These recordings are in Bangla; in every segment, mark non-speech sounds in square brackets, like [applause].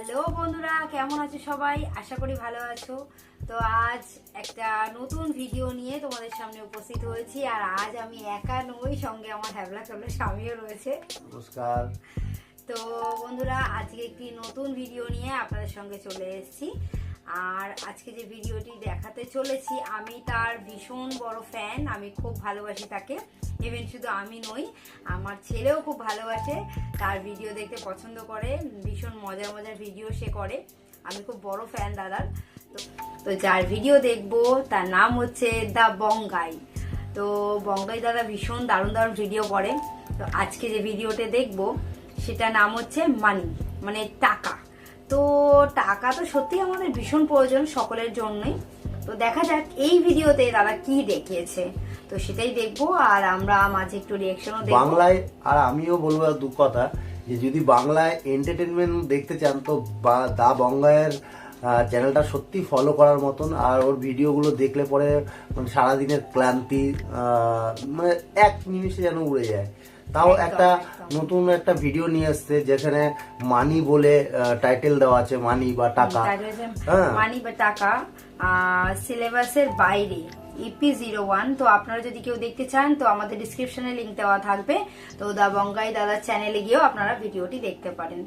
হ্যালো বন্ধুরা কেমন আছো সবাই? আশা করি ভালো আছো। তো আজ একটা নতুন ভিডিও নিয়ে তোমাদের সামনে উপস্থিত হয়েছি আর আজ আমি একা নই সঙ্গে আমার হ্যাবলা চলে স্বামীও রয়েছে। নমস্কার। তো বন্ধুরা আজকে একটি নতুন ভিডিও নিয়ে আপনাদের সঙ্গে চলে এসেছি। আর আজকে যে ভিডিওটি দেখাতে চলেছি, আমি তার ভীষণ বড় ফ্যান আমি খুব ভালোবাসি তাকে। ইভেন শুধু আমি নই, আমার ছেলেও খুব ভালোবাসে, তার ভিডিও দেখতে পছন্দ করে, ভীষণ মজার মজার ভিডিও সে করে। আমি খুব বড় ফ্যান দাদার। তো যার ভিডিও দেখব, তার নাম হচ্ছে দ্য বঙ্গাই। তো বঙ্গাই দাদা ভীষণ দারুণ দারুণ ভিডিও করে। তো আজকে যে ভিডিওতে দেখব সেটা নাম হচ্ছে মানি মানে টাকা। তো টাকা তো সত্যি আমাদের ভীষণ প্রয়োজন সকলের জন্যই। তো দেখা যাক এই ভিডিওতে দাদা কি দেখিয়েছে। তো সেটাই দেখব আর আমরা মাঝে একটু রিয়েকশনও বাংলায়, আর আমিও বলব দু কথা যে যদি বাংলায় এন্টারটেনমেন্ট দেখতে চান, তো দা বঙ্গায়ের চ্যানেলটা সত্যি ফলো করার মতন। আর ওর ভিডিওগুলো দেখলে পরে মানে সারাদিনের ক্লান্তি মানে এক নিমিষে যেন উড়ে যায়। তাও একটা নতুন একটা ভিডিও নিয়ে এসছে যেখানে মানি বলে টাইটেল দেওয়া আছে মানি বা টাকা। হ্যাঁ। মানি বা টাকা সিলেবাসের বাইরে ইপি জিরো ওয়ান তো আপনারা যদি কেউ দেখতে চান তো আমাদের ডিসক্রিপশনে লিঙ্ক দেওয়া থাকবে তো দা বঙ্গাই দাদার চ্যানেলে গিয়েও আপনারা ভিডিওটি দেখতে পারেন।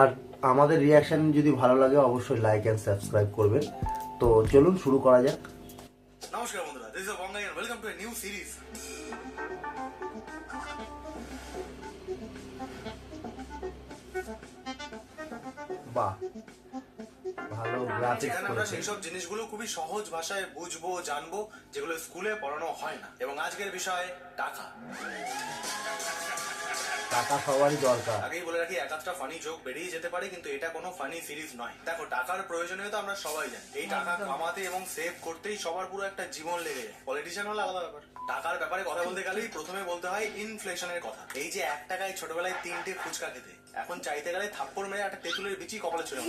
আর আমাদের রিয়াকশন যদি ভালো লাগে অবশ্যই লাইক অ্যান্ড সাবস্ক্রাইব করবেন। তো চলুন শুরু করা যাক। নমস্কার বন্ধুরা this is Bongai welcome to a new series বাহ ভালো যেখানে আমরা করেছে সেই সব জিনিসগুলো খুবই সহজ ভাষায় বুঝব জানব যেগুলো স্কুলে পড়ানো হয় না। এবং আজকের বিষয় টাকা। টাকা সবারই দরকার। আগেই বলে রাখি এক একটা ফানি জোক বেরিয়ে যেতে পারে কিন্তু এটা কোনো ফানি সিরিজ নয়। দেখো টাকার প্রয়োজনীয়তা আমরা সবাই জানি। এই টাকা কামাতে এবং সেভ করতেই সবার পুরো একটা জীবন লেগে যায়। পলিটিশিয়ান হলে আলাদা ব্যাপার। টাকার ব্যাপারে কথা বলতে গেলেই প্রথমে বলতে হয় ইনফ্লেশনের কথা। এই যে এক টাকায় ছোটবেলায় তিনটে ফুচকা খেতে। এখন চাইতে গেলে থাপ্পড় মেরে একটা তেঁতুলের বিচি কপালে চলে।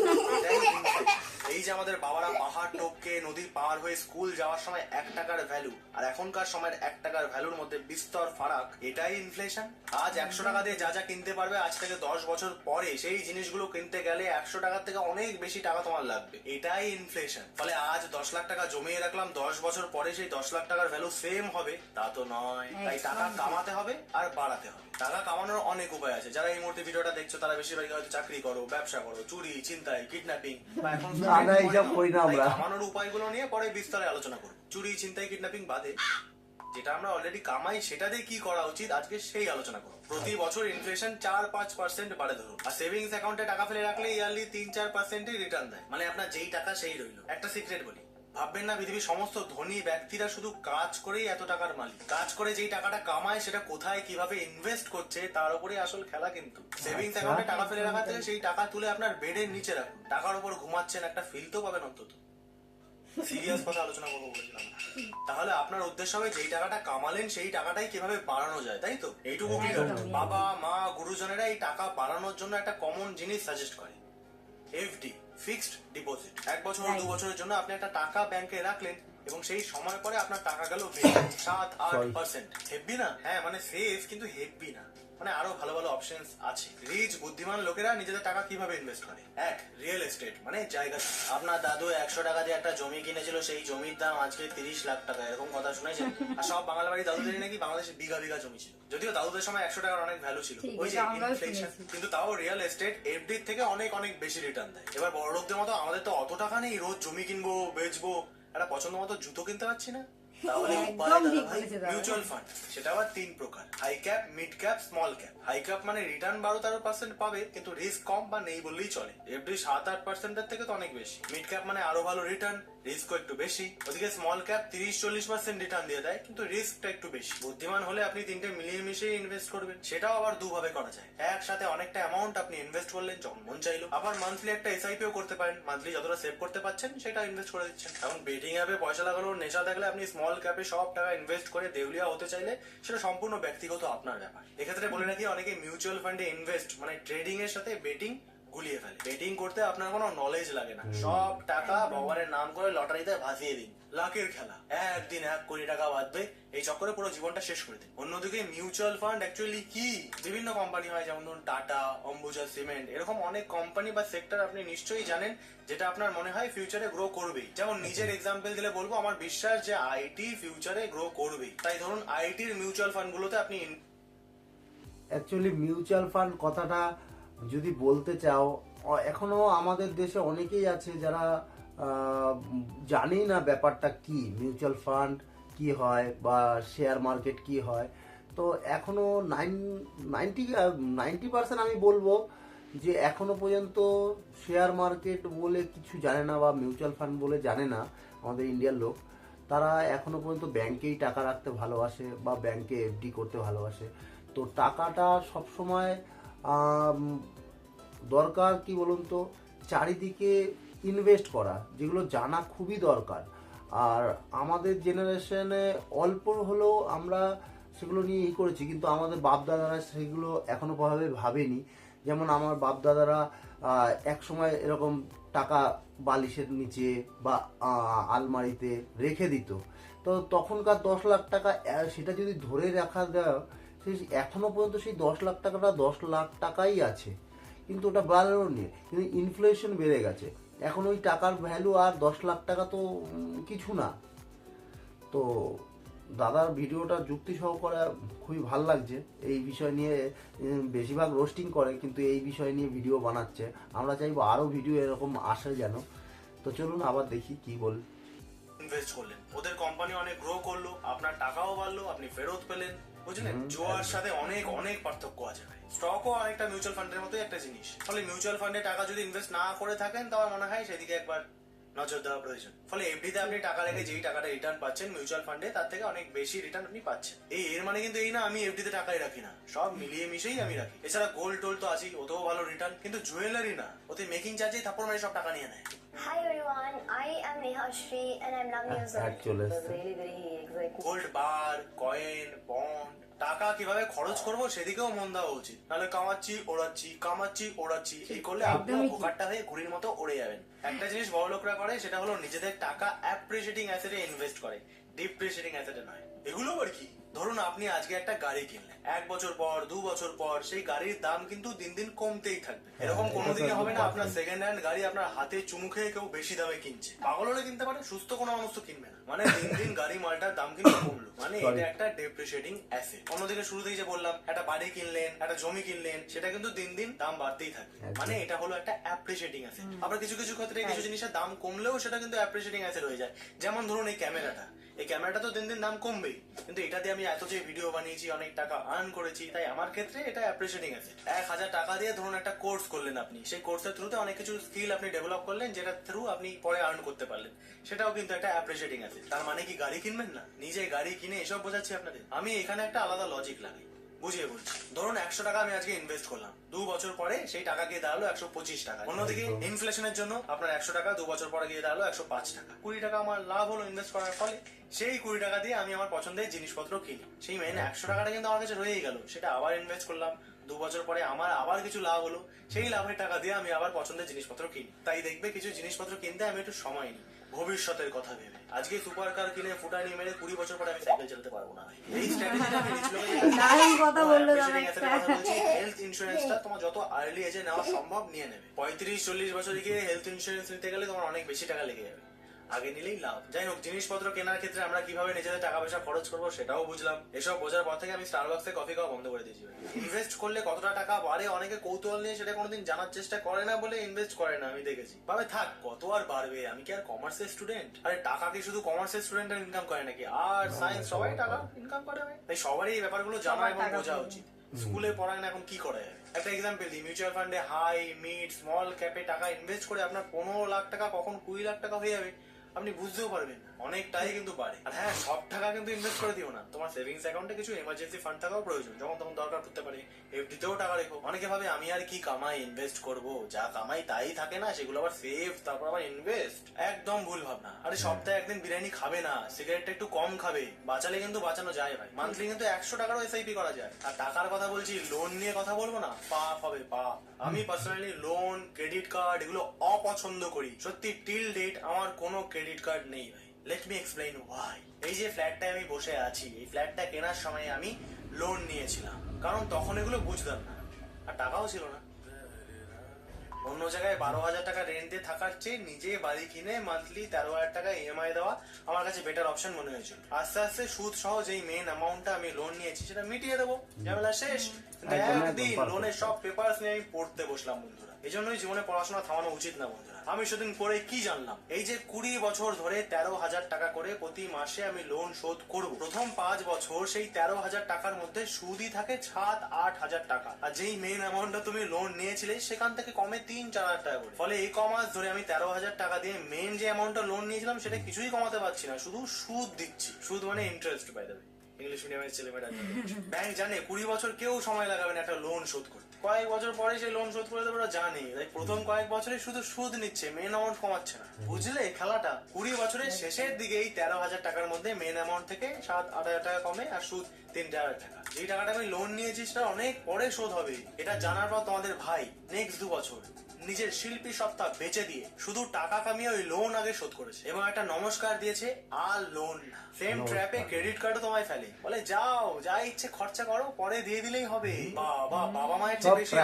এই যে আমাদের বাবারা পাহাড় টপকে নদী পার হয়ে স্কুল যাওয়ার সময় এক টাকার ভ্যালু আর এখনকার সময়ের এক টাকার ভ্যালুর মধ্যে বিস্তর ফারাক এটাই ইনফ্লেশন আজ একশো টাকা দিয়ে যা যা কিনতে পারবে আজ থেকে দশ বছর পরে সেই জিনিসগুলো কিনতে গেলে একশো টাকার থেকে অনেক বেশি টাকা তোমার লাগবে। এটাই ইনফ্লেশন ফলে আজ দশ লাখ টাকা জমিয়ে রাখলাম দশ বছর পরে সেই দশ লাখ টাকার ভ্যালু সেম হবে। তা তো নয়। তাই টাকা কামাতে হবে আর বাড়াতে হবে। টাকা কামানোর অনেক উপায় আছে। যারা এই মুহূর্তে ভিডিওটা দেখছ তারা বেশিরভাগ হয়তো চাকরি করো ব্যবসা করো চুরি চিন্তাই কিডন্যাপিং বা এখন না, না, এইসব করি না আমরা। কামানোর উপায়গুলো নিয়ে পরে বিস্তারে আলোচনা করব। চুরি কিডন্যাপিং বাদে যেটা আমরা অলরেডি কামাই সেটা দিয়ে কি করা উচিত আজকে সেই আলোচনা করব। প্রতি বছর ইনফ্লেশন চার পাঁচ পার্সেন্ট বাড়ে ধরুন। আর সেভিংস অ্যাকাউন্টে টাকা ফেলে রাখলে ইয়ারলি তিন চার পার্সেন্টই রিটার্ন দেয়। মানে আপনার যেই টাকা সেই রইল। একটা সিক্রেট বলি। ভাববেন না পৃথিবীর সমস্ত ধনী ব্যক্তিরা শুধু কাজ করেই এত টাকার মালিক। কাজ করে যেই টাকাটা কামায় সেটা কোথায় কীভাবে ইনভেস্ট করছে তার উপরে আসল খেলা কিন্তু। সেভিংস অ্যাকাউন্টে টাকা ফেলে রাখা থেকে সেই টাকা তুলে আপনার বেডের নিচে রাখুন। টাকার উপর ঘুমাচ্ছেন একটা ফিল তো পাবেন অন্তত। সিরিয়াস কথা আলোচনা করব বলেছিলাম। তাহলে আপনার উদ্দেশ্য হবে যেই টাকাটা কামালেন সেই টাকাটাই কীভাবে বাড়ানো যায় তাই তো? এইটুকু? বাবা মা গুরুজনেরা এই টাকা বাড়ানোর জন্য একটা কমন জিনিস সাজেস্ট করে। FD fixed deposit. এক বছর দু বছরের জন্য আপনি একটা টাকা ব্যাংকে রাখলেন এবং সেই সময় পরে আপনার টাকা গেল সাত আট পার্সেন্ট হেভি না? হ্যাঁ মানে সেফ কিন্তু হেভি না। মানে আরও ভালো ভালো অপশনস আছে। রিচ বুদ্ধিমান লোকেরা নিজেদের টাকা কীভাবে ইনভেস্ট করে? এক রিয়েল এস্টেট মানে জায়গা আপনার দাদু একশো টাকা দিয়ে একটা জমি কিনেছিল সেই জমির দাম আজকে তিরিশ লাখ টাকা এরকম কথা শুনেছেন? [laughs] আর সব বাংলা বাড়ি দাদুদের নাকি বাংলাদেশে বিঘা বিঘা জমি ছিল। যদিও দাদুদের সময় একশো টাকার অনেক ভ্যালু ছিল। ওই যে ইনফ্লেশন কিন্তু তাও রিয়েল এস্টেট এফডি থেকে অনেক অনেক বেশি রিটার্ন দেয়। এবার বড় লোকদের মতো আমাদের তো অত টাকা নেই রোজ জমি কিনবো বেচবো একটা পছন্দ মতো জুতো কিনতে পারছি না। তাহলে একদম ঠিক বলেছে দাদা। মিউচুয়াল ফান্ড সেটা আবার তিন প্রকার। High cap mid cap small cap high cap মানে রিটার্ন বারো তেরো পার্সেন্ট পাবে কিন্তু রিস্ক কম বা নেই বললেই চলে। এফডি সাত আট পার্সেন্টের থেকে তো অনেক বেশি। মিড ক্যাপ মানে আরও ভালো রিটার্ন রিস্কও একটু বেশি। ওদিকে স্মল ক্যাপ তিরিশ চল্লিশ পার্সেন্ট রিটার্ন দিয়ে দেয় কিন্তু রিস্কটা একটু বেশি। বুদ্ধিমান হলে আপনি তিনটে মিলিয়ে মিশিয়ে ইনভেস্ট করবেন। সেটাও আবার দুভাবে করা যায়। একসাথে অনেকটা অ্যামাউন্ট আপনি ইনভেস্ট করলেন যখন মন চাইলো। আবার মান্থলি একটা এসআইপিও করতে পারেন। মান্থলি যতটা সেভ করতে পারছেন সেটা ইনভেস্ট করে দিচ্ছেন। এখন বেটিং অ্যাপে পয়সা লাগানোর নেশা থাকলে আপনি স্মল ক্যাপে সব টাকা ইনভেস্ট করে দেউলিয়া হতে চাইলে সেটা সম্পূর্ণ ব্যক্তিগত আপনার ব্যাপার। এক্ষেত্রে বলে রাখি অনেকে মিউচুয়াল ফান্ডে ইনভেস্ট মানে ট্রেডিং এর সাথে বেটিং গুলিয়ে ফেলে। বেটিং করতে আপনার কোনো নলেজ লাগে না। সব টাকা ভগবানের নাম করে লটারিতে ভাসিয়ে দিন। লাখের খেলা। একদিন এক কোটি টাকা বাঁধবে এই চক্করে পুরো জীবনটা শেষ করে দিন। অন্যদিকে মিউচুয়াল ফান্ড অ্যাকচুয়ালি কি? বিভিন্ন কোম্পানি হয়, যেমন ধরুন টাটা অম্বুজা সিমেন্ট এরকম অনেক কোম্পানি বা সেক্টর আপনি নিশ্চয়ই জানেন, যেটা আপনার মনে হয় ফিউচারে গ্রো করবেই। যেমন নিজের এক্সাম্পল দিলে বলব, আমার বিশ্বাস যে আইটি ফিউচারে গ্রো করবেই। তাই ধরুন আইটির মিউচুয়াল ফান্ডগুলোতে আপনি অ্যাকচুয়ালি মিউচুয়াল ফান্ড কথাটা যদি বলতে চাও, অ- এখনও আমাদের দেশে অনেকেই আছে যারা জানেই না ব্যাপারটা কি মিউচুয়াল ফান্ড কি হয় বা শেয়ার মার্কেট কি হয়। তো এখনও নাইন নাইনটি নাইনটি পার্সেন্ট আমি বলব যে এখনও পর্যন্ত শেয়ার মার্কেট বলে কিছু জানে না বা মিউচুয়াল ফান্ড বলে জানে না আমাদের ইন্ডিয়ার লোক। তারা এখনও পর্যন্ত ব্যাংকেই টাকা রাখতে ভালোবাসে বা ব্যাংকে এফডি করতে ভালোবাসে। তো টাকাটা সবসময় দরকার কি বলুন তো, চারিদিকে ইনভেস্ট করা, যেগুলো জানা খুবই দরকার। আর আমাদের জেনারেশনে অল্প হলেও আমরা সেগুলো নিয়ে ই করেছি, কিন্তু আমাদের বাপ দাদারা সেগুলো এখনও ভাবে, ভাবেনি। যেমন আমার বাপ দাদারা এক সময় এরকম টাকা বালিশের নিচে বা আলমারিতে রেখে দিত। তো তখনকার দশ লাখ টাকা সেটা যদি ধরে রাখা দেয় সেই এখনও পর্যন্ত সেই দশ লাখ টাকাটা দশ লাখ টাকাই আছে। কিন্তু ওটা বাড়ানো নিয়ে কিন্তু ইনফ্লেশন বেড়ে গেছে। এখন ওই টাকার ভ্যালু আর দশ লাখ টাকা তো কিছু না। তো দাদার ভিডিওটা যুক্তি সহকারে খুবই ভালো লাগছে। এই বিষয় নিয়ে বেশিরভাগ রোস্টিং করে, কিন্তু এই বিষয় নিয়ে ভিডিও বানাচ্ছে। আমরা চাইব আরও ভিডিও এরকম আসে যেন। তো চলুন আবার দেখি কি বল। ইনভেস্ট করলেন। ওদের কোম্পানি অনেক গ্রো করল। আপনার টাকাও বাড়লো। আপনি ফেরত পেলেন। বুঝলেন জোয়ার সাথে অনেক অনেক পার্থক্য আছে ভাই। স্টকও অনেকটা মিউচুয়াল ফান্ডের মতোই একটা জিনিস। ফলে মিউচুয়াল ফান্ডে টাকা যদি ইনভেস্ট না করে থাকেন তাহলে মনে হয় সেদিকে একবার নজর দেওয়া প্রয়োজন। ফলে এফডিতে আপনি টাকা রেখে যেই টাকাটা রিটার্ন পাচ্ছেন মিউচুয়াল ফান্ডে তার থেকে অনেক বেশি রিটার্ন আপনি পাচ্ছেন। এই এর মানে কিন্তু এই না আমি এফডিতে টাকাই রাখি না। সব মিলিয়ে মিশেই আমি রাখি। এছাড়া গোল্ড টোল তো আছেই ওতেও ভালো রিটার্ন কিন্তু জুয়েলারি না। ওতে মেকিং চার্জেই থাপ্পড় মানে সব টাকা নিয়ে নেয়। Hi everyone, I am Neha Shri and I'm 11 years old. Ad চলে এসছে। টাকা কীভাবে খরচ করব সেদিকেও মন দেওয়া উচিত। নাহলে কামাচ্ছি ওড়াচ্ছি কামাচ্ছি ওড়াচ্ছি এই করলে আপনি একদমই হয়ে ঘুড়ির মতো ওড়ে যাবেন। একটা জিনিস বড় লোকরা করে সেটা হলো নিজেদের টাকা অ্যাপ্রিসিয়েটিং অ্যাসেটে ইনভেস্ট করে। ডিপ্রিসিয়েটিং অ্যাসেটে নয়। এগুলো আর কি? ধরুন আপনি আজকে একটা গাড়ি কিনলেন এক বছর পর দু বছর পর সেই গাড়ির দাম কিন্তু দিন দিন কমতেই থাকবে। এরকম এটা কোনোদিনই হবে না আপনার সেকেন্ড হ্যান্ড গাড়ি আপনার হাতে চুমু খেয়ে কেউ বেশি দামে কিনছে। পাগল হলে কিনতে পারে সুস্থ কোনো মানুষ তো কিনবে না। মানে দিন দিন গাড়ি মালটার দাম কিন্তু [coughs] কমলো। মানে. এটা একটা ডেপ্রিসিয়েটিং অ্যাসেট অন্যদিকে শুরুতেই যে বললাম একটা বাড়ি কিনলেন একটা জমি কিনলেন সেটা কিন্তু দিন দিন দাম বাড়তেই থাকবে। মানে এটা হলো একটা অ্যাপ্রিসিয়েটিং অ্যাসেট আবার কিছু কিছু ক্ষেত্রে কিছু জিনিসের দাম কমলেও সেটা কিন্তু অ্যাপ্রিসিয়েটিং অ্যাসেট হয়ে যায়। যেমন ধরুন এই ক্যামেরাটা এই ক্যামেরাটা তো দিন দিন দাম কমবেই। কিন্তু এটা দিয়ে আমি এত যে ভিডিও বানিয়েছি, অনেক টাকা আর্ন করেছি, তাই আমার ক্ষেত্রে এটা অ্যাপ্রিসিয়েটিং আছে। এক হাজার টাকা দিয়ে ধরুন একটা কোর্স করলেন আপনি, সেই কোর্সের থ্রুতে অনেক কিছু স্কিল আপনি ডেভেলপ করলেন, যেটা থ্রু আপনি পরে আর্ন করতে পারলেন। সেটাও কিন্তু একটা অ্যাপ্রিসিয়েটিং আছে। তার মানে কি গাড়ি কিনবেন না? নিজে গাড়ি কিনে এসব বোঝাচ্ছি আপনাদের। আমি এখানে একটা আলাদা লজিক লাগাই। বুঝিয়ে বলছি। ধরুন একশো টাকা আমি আজকে ইনভেস্ট করলাম। দু বছর পরে সেই টাকা গিয়ে দাঁড়াল একশো পঁচিশ টাকা। অন্যদিকে। ইনফ্লেশনের জন্য আপনার একশো টাকা দু বছর পরে গিয়ে দাঁড়াল একশো পাঁচ টাকা। কুড়ি টাকা আমার লাভ হলো ইনভেস্ট করার ফলে। সেই কুড়ি টাকা দিয়ে আমি আমার পছন্দের জিনিসপত্র কিনি। সেই মেন একশো টাকাটা কিন্তু আমার কাছে রয়েই গেল। সেটা আবার ইনভেস্ট করলাম। দু বছর পরে আমার আবার কিছু লাভ হলো। সেই লাভের টাকা দিয়ে আমি আবার পছন্দের জিনিসপত্র কিনি। তাই দেখবে কিছু জিনিসপত্র কিনতে আমি একটু সময় নিই। ভবিষ্যতের কথা ভেবে। আজকে সুপার কার কিনে ফুটানি মেরে কুড়ি বছর পরে আমি সাইকেল চালাতে পারব না। এই স্ট্র্যাটেজিটা আমি [laughs] দারুণ কথা বলল দাদা। হেলথ ইন্স্যুরেন্সটা তোমার যত আর্লি এজে নেওয়া সম্ভব নিয়ে নেবে। পঁয়ত্রিশ চল্লিশ বছর গিয়ে হেলথ ইন্স্যুরেন্স নিতে গেলে তোমার অনেক বেশি টাকা লেগে যাবে। আগে নিলেই লাভ। যাই হোক জিনিসপত্র কেনার ক্ষেত্রে আমরা কীভাবে নিজেদের টাকা পয়সা খরচ করব সেটাও বুঝলাম। এসব বোঝার পর থেকে আমি স্টারবাক্সে কফি খাওয়া বন্ধ করে দিয়েছি ইনভেস্ট করলে কতটা টাকা বাড়ে অনেকে কৌতূহল নিয়ে সেটা কোনোদিন জানার চেষ্টা করে না বলে ইনভেস্ট করে না আমি দেখেছি। ভাবে থাক কত আর বাড়বে? আমি কি আর কমার্সের স্টুডেন্ট আরে টাকা কি শুধু কমার্সের স্টুডেন্টের ইনকাম করে নাকি? আর সায়েন্স সবাই টাকা ইনকাম করে তাই সবারই এই ব্যাপারগুলো জানা এবং বোঝা উচিত। স্কুলে পড়ায় না এখন কি করা? যাবে একটা এক্সাম্পল দিই মিউচুয়াল ফান্ডে হাই মিড স্মল ক্যাপে টাকা ইনভেস্ট করে আপনার পনেরো লাখ টাকা কখন কুড়ি লাখ টাকা হয়ে যাবে? আপনি বুঝতেও পারবেন, অনেকটাই কিন্তু বাড়ে। আর হ্যাঁ সব টাকা কিন্তু ইনভেস্ট করে দিও না। তোমার সেভিংস অ্যাকাউন্টে কিছু এমার্জেন্সি ফান্ড থাকাও প্রয়োজন। যখন তখন দরকার পড়তে পারে। এফডিতেও টাকা রেখো। অনেকে ভাবে, আমি আর কি কামাই ইনভেস্ট করব? যা কামাই তাই থাকে না, সেগুলো আবার সেভ তারপর আবার ইনভেস্ট একদম ভুল ভাবনা। আরে সপ্তাহে একদিন বিরিয়ানি খাবে না সিগারেটটা একটু কম খাবে। বাঁচালে কিন্তু বাঁচানো যায় ভাই। মান্থলি কিন্তু একশো টাকারও এসআইপি করা যায়। আর টাকার কথা বলছি লোন নিয়ে কথা বলব না, পাপ হবে পাপ। আমি পার্সোনালি লোন ক্রেডিট কার্ড এগুলো অপছন্দ করি। সত্যি টিল ডেট আমার কোনো ক্রেডিট কার্ড নেই ভাই। লেট মি এক্সপ্লেইন ওয়াই এই যে ফ্ল্যাটটায় আমি বসে আছি এই ফ্ল্যাটটা কেনার সময় আমি লোন নিয়েছিলাম। কারণ তখন এগুলো বুঝতাম না। আর টাকাও ছিল না। অন্য জায়গায় বারো হাজার টাকা রেন্টে থাকার চেয়ে নিজে বাড়ি কিনে মান্থলি তেরো হাজার টাকা ইএমআই দেওয়া আমার কাছে বেটার অপশন মনে হয়েছিল। আস্তে আস্তে সুদ সহ যেই মেন অ্যামাউন্টটা আমি লোন নিয়েছি সেটা মিটিয়ে দেবো। ঝামেলা শেষ। একদিন লোনের সব পেপারস নিয়ে আমি পড়তে বসলাম বন্ধুরা। এই জন্যই জীবনে পড়াশোনা থামানো উচিত না, বন্ধুরা। আমি সেদিন পরে কি জানলাম? এই যে কুড়ি বছর ধরে তেরো হাজার টাকা করে প্রতি মাসে আমি লোন শোধ করব। প্রথম পাঁচ বছর সেই তেরো হাজার টাকার মধ্যে সুদই থাকে সাত, আট হাজার টাকা। আর যেই মেন অ্যামাউন্টটা তুমি লোন নিয়েছিলে, সেখান থেকে কমে তিন, চার হাজার টাকা করে। ফলে এই কমাস ধরে আমি তেরো হাজার টাকা দিয়ে মেন যে অ্যামাউন্টটা লোন নিয়েছিলাম, সেটা কিছুই কমাতে পারছি না, শুধু সুদ দিচ্ছি। সুদ মানে ইন্টারেস্ট পাই দেবে ইংলিশ মিডিয়ামের ছেলে মেয়েরা ব্যাংক জানে, কুড়ি বছর কেউ সময় লাগাবে না একটা লোন শোধ করতে। কয়েক বছর পরে সে লোন শোধ করে দেবে, ওরা জানে। তাই প্রথম কয়েক বছরে শুধু সুদ নিচ্ছে মেন অ্যামাউন্ট কমাচ্ছে না। বুঝলে খেলাটা? কুড়ি বছরের শেষের দিকে এই তেরো হাজার টাকার মধ্যে মেন অ্যামাউন্ট থেকে সাত, আট হাজার টাকা কমে আর সুদ তিন হাজার টাকা। যেই টাকাটা আমি লোন নিয়েছি, সেটা অনেক পরে শোধ হবে। এটা জানার পর তোমাদের ভাই নেক্সট দু বছর। নিজের শিল্পী সত্তা বেচে দিয়ে শুধু টাকা কামিয়ে ওই লোন আগে শোধ করেছে। এবং একটা নমস্কার দিয়েছে আর লোন সেম ট্র্যাপে ক্রেডিট কার্ডও তোমায় ফেলে। বলে যাও যা ইচ্ছে খরচা করো পরে দিয়ে দিলেই হবে। বাবা বাবা মায়ের চেয়ে বেশি।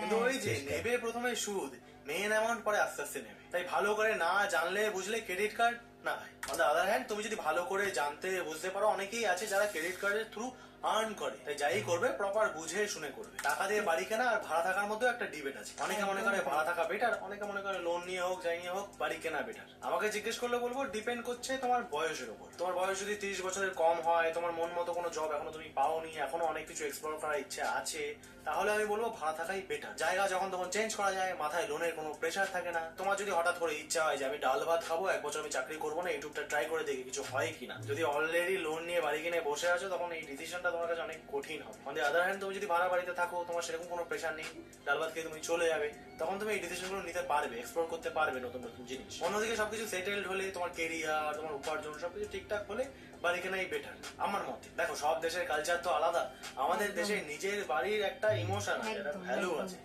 কিন্তু ওই যে নেবে প্রথমে সুদ মেন অ্যামাউন্ট পরে আস্তে আস্তে নেবে। তাই ভালো করে না জানলে বুঝলে ক্রেডিট কার্ড না অন দ্য আদার হ্যান্ড তুমি যদি ভালো করে জানতে বুঝতে পারো অনেকেই আছে যারা ক্রেডিট কার্ডের থ্রু আর্ন করে। তাই যাই করবে প্রপার বুঝে শুনে করবে। টাকা দিয়ে বাড়ি কেনা আর ভাড়া থাকার মধ্যে একটা ডিবেট আছে। অনেকে মনে করে ভাড়া থাকা বেটার অনেকে মনে করে লোন নিয়ে হোক, যাই নিয়ে হোক, বাড়ি কেনা বেটার আমাকে জিজ্ঞেস করলে বলব ডিপেন্ড করছে তোমার বয়সের উপর। তোমার বয়স যদি তিরিশ বছরের কম হয়, তোমার মন মতো কোনো জব এখনও তুমি পাওনি, এখনও অনেক কিছু এক্সপ্লোর করার ইচ্ছা আছে তাহলে আমি বলব ভাড়া থাকাই বেটার জায়গা যখন তখন চেঞ্জ করা যায়, মাথায় লোনের কোনো প্রেশার থাকে না। তোমার যদি হঠাৎ করে ইচ্ছা হয় যে আমি ডাল ভাত খাব, এক বছর আমি চাকরি করব না, ইউটিউবটা ট্রাই করে দেখি কিছু হয় কিনা। যদি অলরেডি লোন নিয়ে বাড়ি কিনে বসে আছো, তখন এই ডিসিশনটা তোমার কাছে অনেক কঠিন হবে। অন দি আদার হ্যান্ড তুমি যদি ভাড়া বাড়িতে থাকো, তোমার সেরকম কোনো প্রেশার নেই, ডাল ভাত খেয়ে তুমি চলে যাবে, তখন তুমি এই ডিসিশনগুলো নিতে পারবে এক্সপ্লোর করতে পারবে নতুন নতুন জিনিস। অন্যদিকে সবকিছু সেটেলড হলে, তোমার কেরিয়ার তোমার উপার্জন, সবকিছু ঠিকঠাক হলে বাড়ি কেনাই বেটার আমার মতে। দেখো, সব দেশের কালচার তো আলাদা। আমাদের দেশে নিজের বাড়ির একটা ইমোশন আছে একটা ভ্যালু আছে।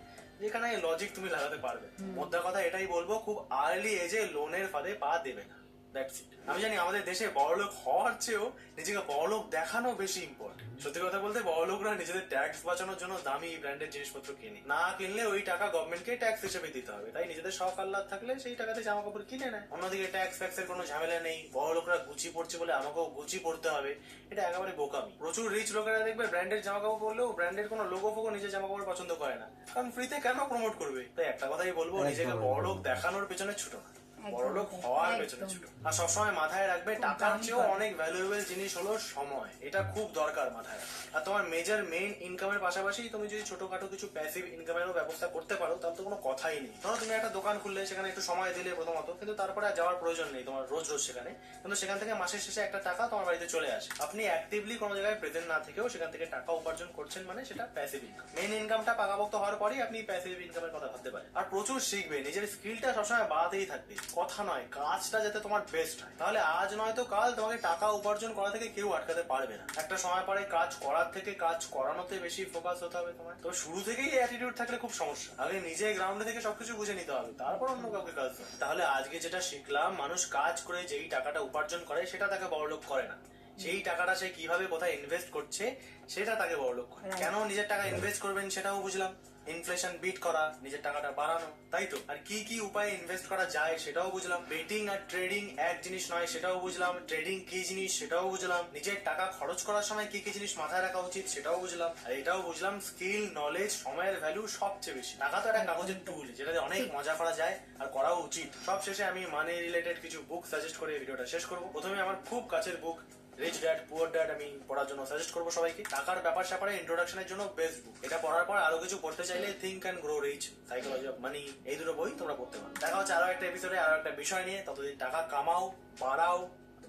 যেখানে লজিক তুমি লাগাতে পারবে। মোদ্দা কথা এটাই বলব খুব আর্লি এজে লোনের ফাঁদে পা দেবে না। দ্যাটস ইট আমি জানি আমাদের দেশে বড়লোক হওয়ার চেয়েও নিজেকে বড়লোক দেখানো বেশি ইম্পর্টেন্ট সত্যি কথা বলতে বড়লোকরা নিজেদের ট্যাক্স বাঁচানোর জন্য দামি ব্র্যান্ডের জিনিসপত্র কিনে। না কিনলে ওই টাকা গভর্নমেন্টকে ট্যাক্স হিসেবে দিতে হবে। তাই নিজেদের শখ আহ্লাদ থাকলে সেই টাকাতে জামা কাপড় কিনে নেয়। অন্যদিকে ট্যাক্স ফ্যাক্সের কোনো ঝামেলা নেই। বড়লোকরা গুচি পড়ছে বলে আমাকেও গুচি পড়তে হবে। এটা একেবারে বোকামি। প্রচুর রিচ লোকেরা দেখবে ব্র্যান্ডের জামা কাপড় পরলেও ব্র্যান্ডের কোনো লোগো ফোগো নিজের জামা কাপড় পছন্দ করে না। কারণ ফ্রিতে কেন প্রমোট করবে? তাই একটা কথাই বলব নিজেকে বড় দেখানোর পেছনে ছুটো না। বড়লোক হওয়ার পেছনে ছুটো আর সবসময় মাথায় রাখবে টাকার চেয়েও অনেক ভ্যালুয়েবল জিনিস হলো সময়। এটা খুব দরকার মাথায় রাখা। আর তোমার মেজর মেইন ইনকামের পাশাপাশি তুমি যদি ছোটখাটো কিছু প্যাসিভ ইনকামেরও ব্যবস্থা করতে পারো তাহলে তো কোনো কথাই নেই। ধরো তুমি একটা দোকান খুললে সেখানে একটু সময় দিলে প্রথমত কিন্তু তারপরে আর যাওয়ার প্রয়োজন নেই তোমার রোজ রোজ সেখানে। কিন্তু সেখান থেকে মাসের শেষে একটা টাকা তোমার বাড়িতে চলে আসে। আপনি অ্যাক্টিভলি কোনো জায়গায় প্রেজেন্ট না থেকেও সেখান থেকে টাকা উপার্জন করছেন মানে সেটা প্যাসিভ ইনকাম মেইন ইনকামটা পাকাপোক্ত হওয়ার পরেই আপনি প্যাসিভ ইনকামের কথা ভাবতে পারেন। আর প্রচুর শিখবে নিজের স্কিলটা সবসময় বাড়াতেই থাকবে। কথা নয় কাজটা যাতে তোমার বেস্ট হয়। তাহলে আজ নয়তো কাল তোমাকে টাকা উপার্জন করা থেকে কেউ আটকাতে পারবে না। একটা সময় পরে কাজ করার থেকে কাজ করানোতে বেশি ফোকাস হতে হবে তোমার তো শুরু থেকেই অ্যাটিটিউড থাকলে খুব সমস্যা। আগে নিজে গ্রাউন্ডে থেকে সবকিছু বুঝে নিতে হবে তারপর অন্য কাউকে কাজ। তাহলে আজকে যেটা শিখলাম মানুষ কাজ করে যেই টাকাটা উপার্জন করে সেটা তাকে বড়লোক করে না। সেই টাকাটা সে কীভাবে কোথায় ইনভেস্ট করছে সেটা তাকে বড়লোক করে। কেন নিজের টাকা ইনভেস্ট করবেন সেটাও বুঝলাম। ইনফ্লেশন বিট করা নিজের টাকাটা বাড়ানো তাই তো? আর কি কি উপায়ে ইনভেস্ট করা যায় সেটাও বুঝলাম। বেটিং আর ট্রেডিং এক জিনিস নয় সেটাও বুঝলাম। ট্রেডিং কি জিনিস সেটাও বুঝলাম। নিজের টাকা খরচ করার সময় কি কি জিনিস মাথায় রাখা উচিত সেটাও বুঝলাম। আর এটাও বুঝলাম স্কিল নলেজ সময়ের ভ্যালু সবচেয়ে বেশি। টাকা তো একটা কাগজের টুল যেটাতে অনেক মজা করা যায় আর করাও উচিত। সব শেষে আমি মানি রিলেটেড কিছু বুক সাজেস্ট করে ভিডিওটা শেষ করব। প্রথমে আমার খুব কাছের book rich dad poor dad আমি পড়ার জন্য সাজেস্ট করব সবাইকে। টাকার ব্যাপার স্যাপারে ইন্ট্রোডাকশনের জন্য বেস্ট বুক এটা পড়ার পর আরও কিছু পড়তে চাইলে think and grow rich psychology of money এই দুটো বই তোমরা পড়তে পারো। দেখা হচ্ছে আরও একটা এপিসোডে আরও একটা বিষয় নিয়ে। ততদিন টাকা কামাও, বাড়াও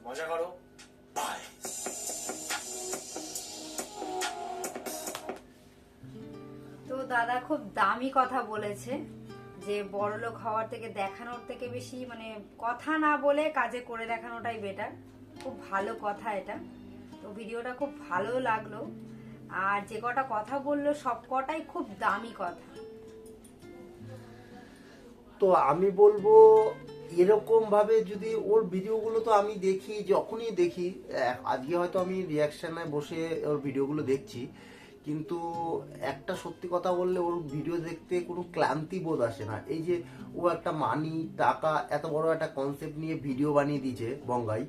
মজা করো। বাই তো দাদা খুব দামি কথা বলেছে যে, বড়লোক হওয়ার থেকে দেখানোর থেকে বেশি মানে কথা না বলে কাজে করে দেখানোটাই বেটার খুব ভালো কথা এটা। তো ভিডিওটা খুব ভালো লাগল। আর যে কটা কথা বলল, সব কটাই খুব দামি কথা। তো আমি বলব, এরকম ভাবে যদি ওর ভিডিওগুলো তো আমি দেখি, যখনই দেখি আজকে হয়তো আমি রিয়াকশনে বসে ওর ভিডিওগুলো দেখছি, কিন্তু একটা সত্যি কথা বললে ওর ভিডিও দেখতে কোনো ক্লান্তি বোধ আসে না। এই যে ও একটা মানি, টাকা, এত বড় একটা কনসেপ্ট নিয়ে ভিডিও বানিয়ে দিয়েছে বঙ্গাই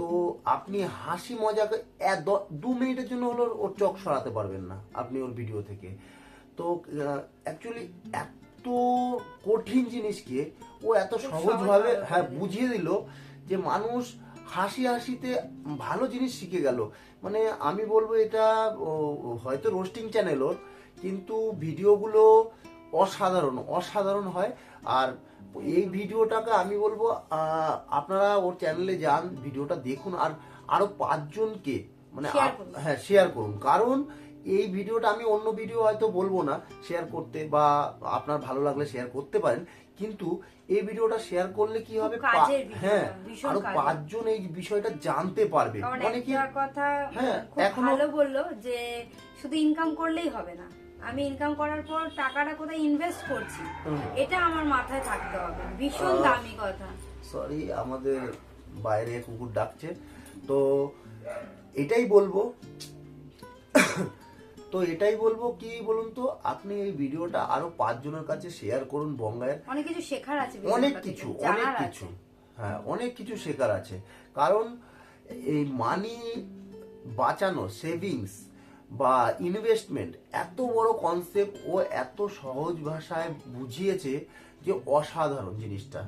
তো আপনি হাসি মজাকে দ- মিনিটের জন্য হলো ওর চোখ সরাতে পারবেন না আপনি ওর ভিডিও থেকে। তো অ্যাকচুয়ালি এত কঠিন জিনিসকে ও এত সহজভাবে হ্যাঁ বুঝিয়ে দিল যে মানুষ হাসি হাসিতে ভালো জিনিস শিখে গেল। মানে আমি বলব এটা হয়তো রোস্টিং চ্যানেল ওর কিন্তু ভিডিওগুলো অসাধারণ অসাধারণ হয়। আর এই ভিডিওটাকে আমি বলব আপনারা ওর চ্যানেলে যান ভিডিওটা দেখুন আর আরও পাঁচজনকে মানে। হ্যাঁ শেয়ার করুন। কারণ এই ভিডিওটা আমি অন্য ভিডিও হয়তো বলব না শেয়ার করতে বা আপনার ভালো লাগলে শেয়ার করতে পারেন। কিন্তু এই ভিডিওটা শেয়ার করলে কি হবে? হ্যাঁ আরও পাঁচজন এই বিষয়টা জানতে পারবে। অনেকে কথা হ্যাঁ, ভালো বলল যে শুধু ইনকাম করলেই হবে না। আমি ইনকাম করার পর টাকাটা কোথায় ইনভেস্ট করছি এটা আমার মাথায় থাকতে হবে। ভীষণ দামি কথা। সরি আমাদের বাইরে কুকুর ডাকছে। তো এটাই বলব তো এটাই বলব কি বলুন তো আপনি এই ভিডিওটা আরও পাঁচজনের কাছে শেয়ার করুন বঙ্গায়ের। অনেক কিছু শেখার আছে অনেক কিছু অনেক কিছু। হ্যাঁ অনেক কিছু শেখার আছে। কারণ এই মানি বাঁচানো সেভিংস বা ইনভেস্টমেন্ট এত বড় কনসেপ্ট ও এত সহজ ভাষায় বুঝিয়েছে যে অসাধারণ জিনিসটা।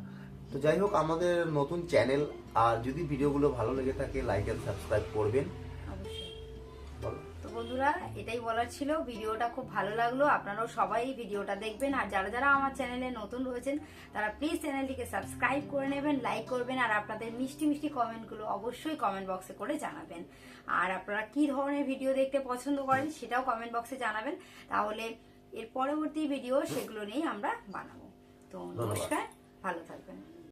তো যাই হোক, আমাদের নতুন চ্যানেল আর যদি ভিডিওগুলো ভালো লেগে থাকে লাইক অ্যান্ড সাবস্ক্রাইব করবেন। বন্ধুরা এটাই বলার ছিল। ভিডিওটা খুব ভালো লাগল। আপনারাও সবাই ভিডিওটা দেখবেন। আর যারা যারা আমার চ্যানেলে নতুন রয়েছেন তারা প্লিজ চ্যানেলটিকে সাবস্ক্রাইব করে নেবেন লাইক করবেন আর আপনাদের মিষ্টি মিষ্টি কমেন্টগুলো অবশ্যই কমেন্ট বক্সে করে জানাবেন। আর আপনারা কি ধরনের ভিডিও দেখতে পছন্দ করেন সেটাও কমেন্ট বক্সে জানাবেন। তাহলে এর পরবর্তী ভিডিও সেগুলো নিয়েই আমরা বানাবো। তো নমস্কার ভালো নমস্কার